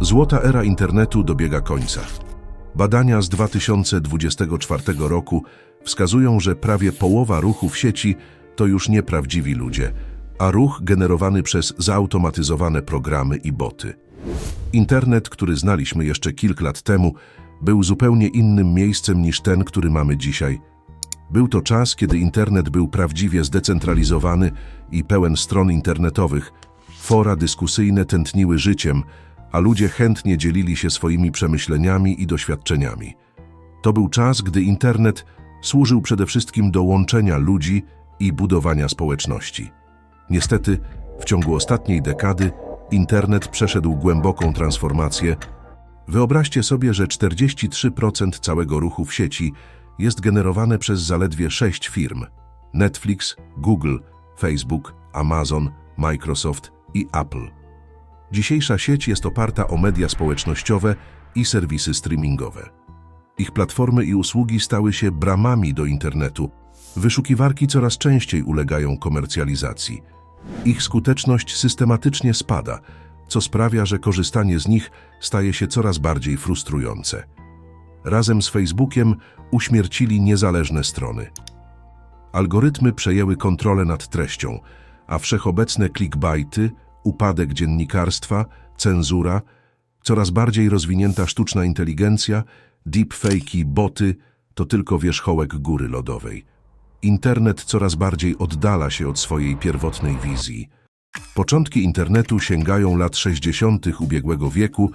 Złota era internetu dobiega końca. Badania z 2024 roku wskazują, że prawie połowa ruchu w sieci to już nieprawdziwi ludzie, a ruch generowany przez zautomatyzowane programy i boty. Internet, który znaliśmy jeszcze kilka lat temu, był zupełnie innym miejscem niż ten, który mamy dzisiaj. Był to czas, kiedy internet był prawdziwie zdecentralizowany i pełen stron internetowych. Fora dyskusyjne tętniły życiem, a ludzie chętnie dzielili się swoimi przemyśleniami i doświadczeniami. To był czas, gdy internet służył przede wszystkim do łączenia ludzi i budowania społeczności. Niestety, w ciągu ostatniej dekady internet przeszedł głęboką transformację. Wyobraźcie sobie, że 43% całego ruchu w sieci jest generowane przez zaledwie sześć firm: Netflix, Google, Facebook, Amazon, Microsoft i Apple. Dzisiejsza sieć jest oparta o media społecznościowe i serwisy streamingowe. Ich platformy i usługi stały się bramami do internetu. Wyszukiwarki coraz częściej ulegają komercjalizacji. Ich skuteczność systematycznie spada, co sprawia, że korzystanie z nich staje się coraz bardziej frustrujące. Razem z Facebookiem uśmiercili niezależne strony. Algorytmy przejęły kontrolę nad treścią, a wszechobecne clickbaity, upadek dziennikarstwa, cenzura, coraz bardziej rozwinięta sztuczna inteligencja, deepfake'i, boty to tylko wierzchołek góry lodowej. Internet coraz bardziej oddala się od swojej pierwotnej wizji. Początki internetu sięgają lat 60. ubiegłego wieku,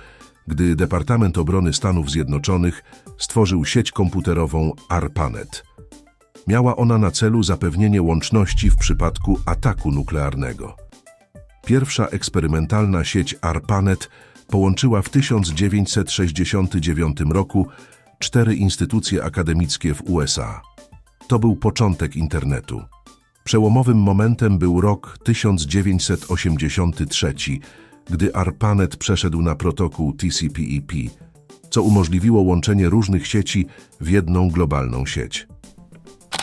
gdy Departament Obrony Stanów Zjednoczonych stworzył sieć komputerową ARPANET. Miała ona na celu zapewnienie łączności w przypadku ataku nuklearnego. Pierwsza eksperymentalna sieć ARPANET połączyła w 1969 roku cztery instytucje akademickie w USA. To był początek internetu. Przełomowym momentem był rok 1983, gdy ARPANET przeszedł na protokół TCP/IP, co umożliwiło łączenie różnych sieci w jedną globalną sieć.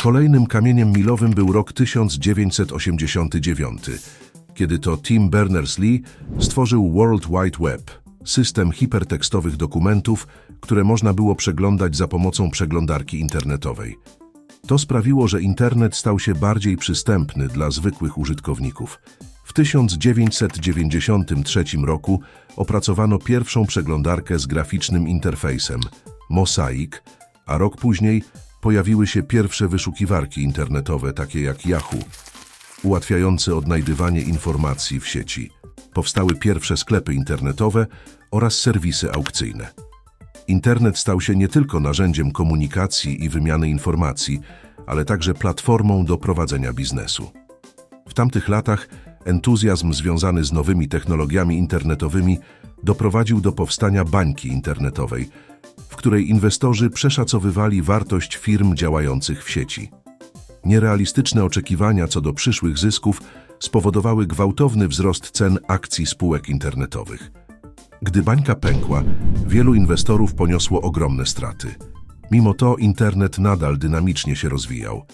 Kolejnym kamieniem milowym był rok 1989, kiedy to Tim Berners-Lee stworzył World Wide Web, system hipertekstowych dokumentów, które można było przeglądać za pomocą przeglądarki internetowej. To sprawiło, że internet stał się bardziej przystępny dla zwykłych użytkowników. W 1993 roku opracowano pierwszą przeglądarkę z graficznym interfejsem Mosaic, a rok później pojawiły się pierwsze wyszukiwarki internetowe takie jak Yahoo, ułatwiające odnajdywanie informacji w sieci. Powstały pierwsze sklepy internetowe oraz serwisy aukcyjne. Internet stał się nie tylko narzędziem komunikacji i wymiany informacji, ale także platformą do prowadzenia biznesu. W tamtych latach entuzjazm związany z nowymi technologiami internetowymi doprowadził do powstania bańki internetowej, w której inwestorzy przeszacowywali wartość firm działających w sieci. Nierealistyczne oczekiwania co do przyszłych zysków spowodowały gwałtowny wzrost cen akcji spółek internetowych. Gdy bańka pękła, wielu inwestorów poniosło ogromne straty. Mimo to internet nadal dynamicznie się rozwijał.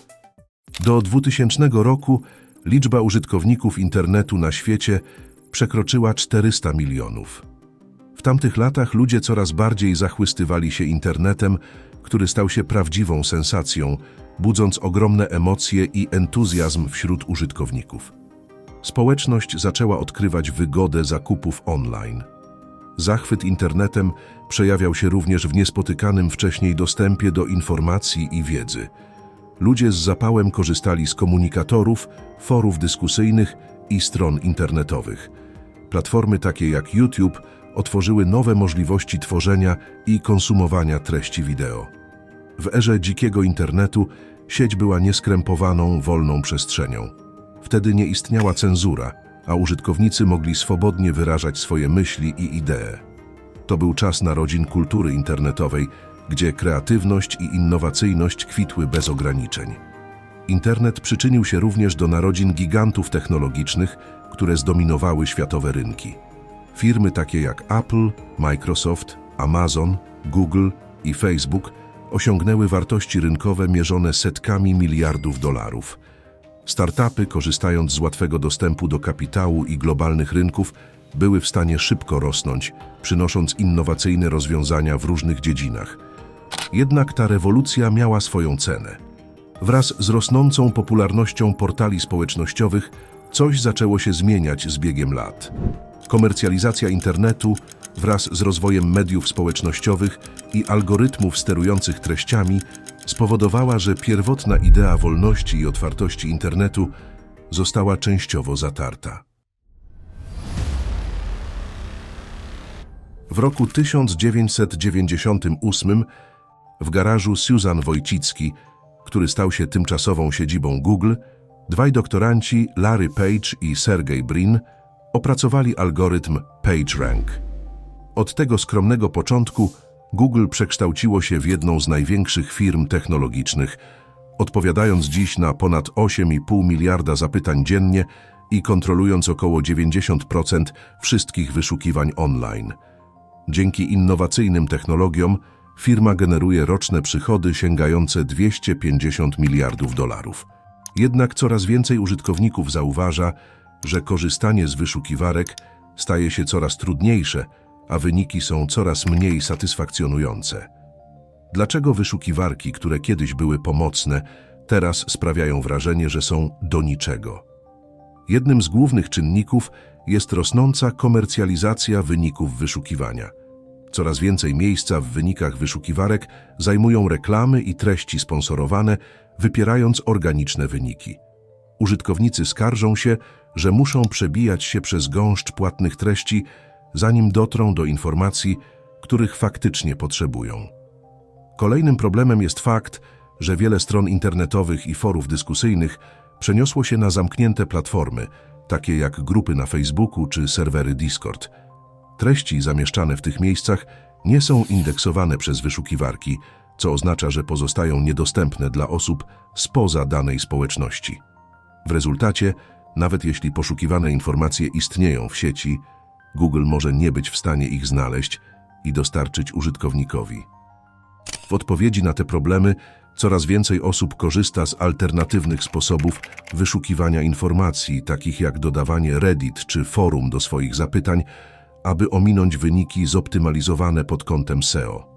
Do 2000 roku liczba użytkowników internetu na świecie przekroczyła 400 milionów. W tamtych latach ludzie coraz bardziej zachwystywali się internetem, który stał się prawdziwą sensacją, budząc ogromne emocje i entuzjazm wśród użytkowników. Społeczność zaczęła odkrywać wygodę zakupów online. Zachwyt internetem przejawiał się również w niespotykanym wcześniej dostępie do informacji i wiedzy. Ludzie z zapałem korzystali z komunikatorów, forów dyskusyjnych i stron internetowych. Platformy takie jak YouTube otworzyły nowe możliwości tworzenia i konsumowania treści wideo. W erze dzikiego internetu sieć była nieskrępowaną, wolną przestrzenią. Wtedy nie istniała cenzura, a użytkownicy mogli swobodnie wyrażać swoje myśli i idee. To był czas narodzin kultury internetowej, gdzie kreatywność i innowacyjność kwitły bez ograniczeń. Internet przyczynił się również do narodzin gigantów technologicznych, które zdominowały światowe rynki. Firmy takie jak Apple, Microsoft, Amazon, Google i Facebook osiągnęły wartości rynkowe mierzone setkami miliardów dolarów. Startupy, korzystając z łatwego dostępu do kapitału i globalnych rynków, były w stanie szybko rosnąć, przynosząc innowacyjne rozwiązania w różnych dziedzinach. Jednak ta rewolucja miała swoją cenę. Wraz z rosnącą popularnością portali społecznościowych coś zaczęło się zmieniać z biegiem lat. Komercjalizacja internetu wraz z rozwojem mediów społecznościowych i algorytmów sterujących treściami spowodowała, że pierwotna idea wolności i otwartości internetu została częściowo zatarta. W roku 1998 w garażu Susan Wojcicki, który stał się tymczasową siedzibą Google, dwaj doktoranci Larry Page i Sergey Brin opracowali algorytm PageRank. Od tego skromnego początku Google przekształciło się w jedną z największych firm technologicznych, odpowiadając dziś na ponad 8,5 miliarda zapytań dziennie i kontrolując około 90% wszystkich wyszukiwań online. Dzięki innowacyjnym technologiom firma generuje roczne przychody sięgające 250 miliardów dolarów. Jednak coraz więcej użytkowników zauważa, że korzystanie z wyszukiwarek staje się coraz trudniejsze, a wyniki są coraz mniej satysfakcjonujące. Dlaczego wyszukiwarki, które kiedyś były pomocne, teraz sprawiają wrażenie, że są do niczego? Jednym z głównych czynników jest rosnąca komercjalizacja wyników wyszukiwania. Coraz więcej miejsca w wynikach wyszukiwarek zajmują reklamy i treści sponsorowane, wypierając organiczne wyniki. Użytkownicy skarżą się, że muszą przebijać się przez gąszcz płatnych treści, zanim dotrą do informacji, których faktycznie potrzebują. Kolejnym problemem jest fakt, że wiele stron internetowych i forów dyskusyjnych przeniosło się na zamknięte platformy, takie jak grupy na Facebooku czy serwery Discord. Treści zamieszczane w tych miejscach nie są indeksowane przez wyszukiwarki, co oznacza, że pozostają niedostępne dla osób spoza danej społeczności. W rezultacie, nawet jeśli poszukiwane informacje istnieją w sieci, Google może nie być w stanie ich znaleźć i dostarczyć użytkownikowi. W odpowiedzi na te problemy coraz więcej osób korzysta z alternatywnych sposobów wyszukiwania informacji, takich jak dodawanie Reddit czy forum do swoich zapytań, aby ominąć wyniki zoptymalizowane pod kątem SEO.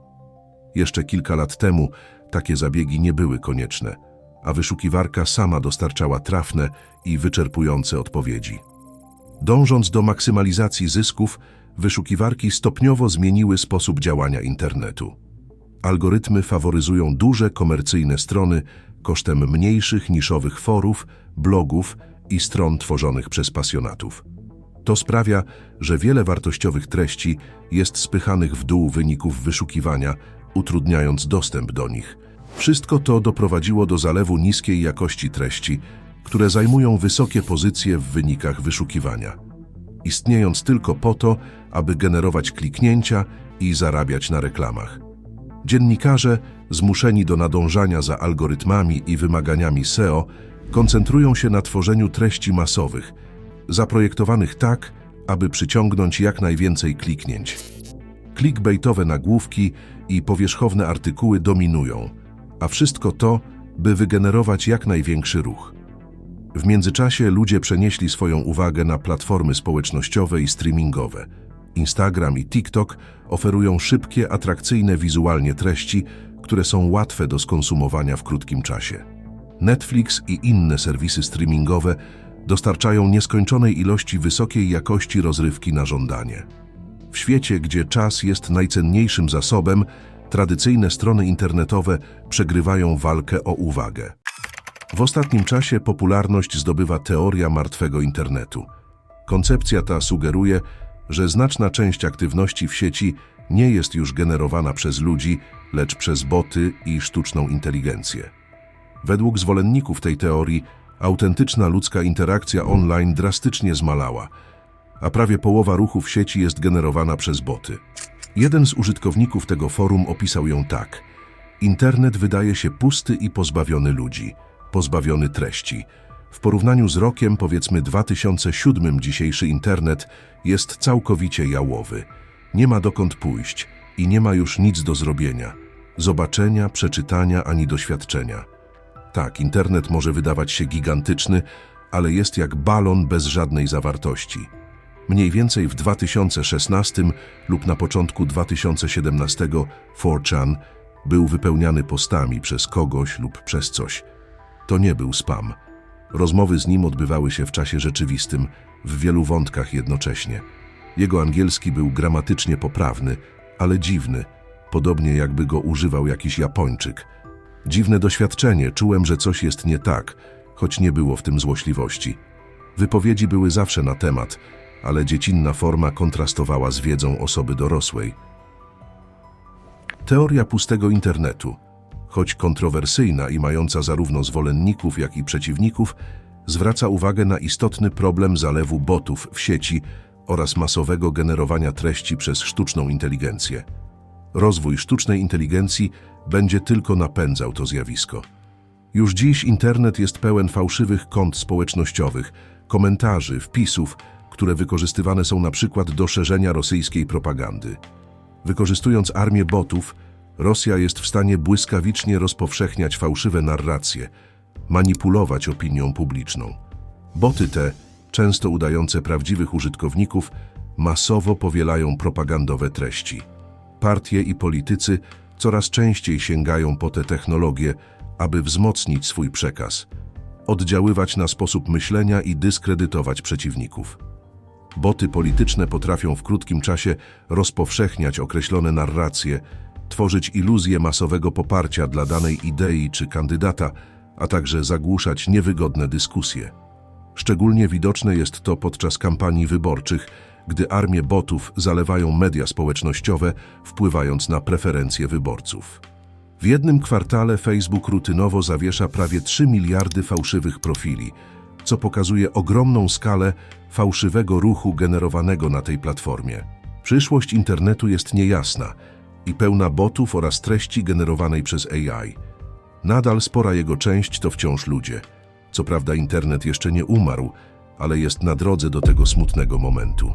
Jeszcze kilka lat temu takie zabiegi nie były konieczne, a wyszukiwarka sama dostarczała trafne i wyczerpujące odpowiedzi. Dążąc do maksymalizacji zysków, wyszukiwarki stopniowo zmieniły sposób działania internetu. Algorytmy faworyzują duże komercyjne strony kosztem mniejszych niszowych forów, blogów i stron tworzonych przez pasjonatów. To sprawia, że wiele wartościowych treści jest spychanych w dół wyników wyszukiwania, utrudniając dostęp do nich. Wszystko to doprowadziło do zalewu niskiej jakości treści, które zajmują wysokie pozycje w wynikach wyszukiwania, istniejąc tylko po to, aby generować kliknięcia i zarabiać na reklamach. Dziennikarze, zmuszeni do nadążania za algorytmami i wymaganiami SEO, koncentrują się na tworzeniu treści masowych, zaprojektowanych tak, aby przyciągnąć jak najwięcej kliknięć. Clickbaitowe nagłówki i powierzchowne artykuły dominują, a wszystko to, by wygenerować jak największy ruch. W międzyczasie ludzie przenieśli swoją uwagę na platformy społecznościowe i streamingowe. Instagram i TikTok oferują szybkie, atrakcyjne wizualnie treści, które są łatwe do skonsumowania w krótkim czasie. Netflix i inne serwisy streamingowe dostarczają nieskończonej ilości wysokiej jakości rozrywki na żądanie. W świecie, gdzie czas jest najcenniejszym zasobem, tradycyjne strony internetowe przegrywają walkę o uwagę. W ostatnim czasie popularność zdobywa teoria martwego internetu. Koncepcja ta sugeruje, że znaczna część aktywności w sieci nie jest już generowana przez ludzi, lecz przez boty i sztuczną inteligencję. Według zwolenników tej teorii autentyczna ludzka interakcja online drastycznie zmalała, a prawie połowa ruchu w sieci jest generowana przez boty. Jeden z użytkowników tego forum opisał ją tak. Internet wydaje się pusty i pozbawiony ludzi, pozbawiony treści. W porównaniu z rokiem, powiedzmy 2007, dzisiejszy internet jest całkowicie jałowy. Nie ma dokąd pójść i nie ma już nic do zrobienia. Zobaczenia, przeczytania ani doświadczenia. Tak, internet może wydawać się gigantyczny, ale jest jak balon bez żadnej zawartości. Mniej więcej w 2016 lub na początku 2017 4chan był wypełniany postami przez kogoś lub przez coś. To nie był spam. Rozmowy z nim odbywały się w czasie rzeczywistym, w wielu wątkach jednocześnie. Jego angielski był gramatycznie poprawny, ale dziwny, podobnie jakby go używał jakiś Japończyk. Dziwne doświadczenie, czułem, że coś jest nie tak, choć nie było w tym złośliwości. Wypowiedzi były zawsze na temat, ale dziecinna forma kontrastowała z wiedzą osoby dorosłej. Teoria pustego internetu, choć kontrowersyjna i mająca zarówno zwolenników, jak i przeciwników, zwraca uwagę na istotny problem zalewu botów w sieci oraz masowego generowania treści przez sztuczną inteligencję. Rozwój sztucznej inteligencji będzie tylko napędzał to zjawisko. Już dziś internet jest pełen fałszywych kont społecznościowych, komentarzy, wpisów, które wykorzystywane są na przykład do szerzenia rosyjskiej propagandy. Wykorzystując armię botów, Rosja jest w stanie błyskawicznie rozpowszechniać fałszywe narracje, manipulować opinią publiczną. Boty te, często udające prawdziwych użytkowników, masowo powielają propagandowe treści. Partie i politycy coraz częściej sięgają po te technologie, aby wzmocnić swój przekaz, oddziaływać na sposób myślenia i dyskredytować przeciwników. Boty polityczne potrafią w krótkim czasie rozpowszechniać określone narracje, tworzyć iluzję masowego poparcia dla danej idei czy kandydata, a także zagłuszać niewygodne dyskusje. Szczególnie widoczne jest to podczas kampanii wyborczych, gdy armie botów zalewają media społecznościowe, wpływając na preferencje wyborców. W jednym kwartale Facebook rutynowo zawiesza prawie 3 miliardy fałszywych profili, co pokazuje ogromną skalę fałszywego ruchu generowanego na tej platformie. Przyszłość internetu jest niejasna i pełna botów oraz treści generowanej przez AI. Nadal spora jego część to wciąż ludzie. Co prawda internet jeszcze nie umarł, ale jest na drodze do tego smutnego momentu.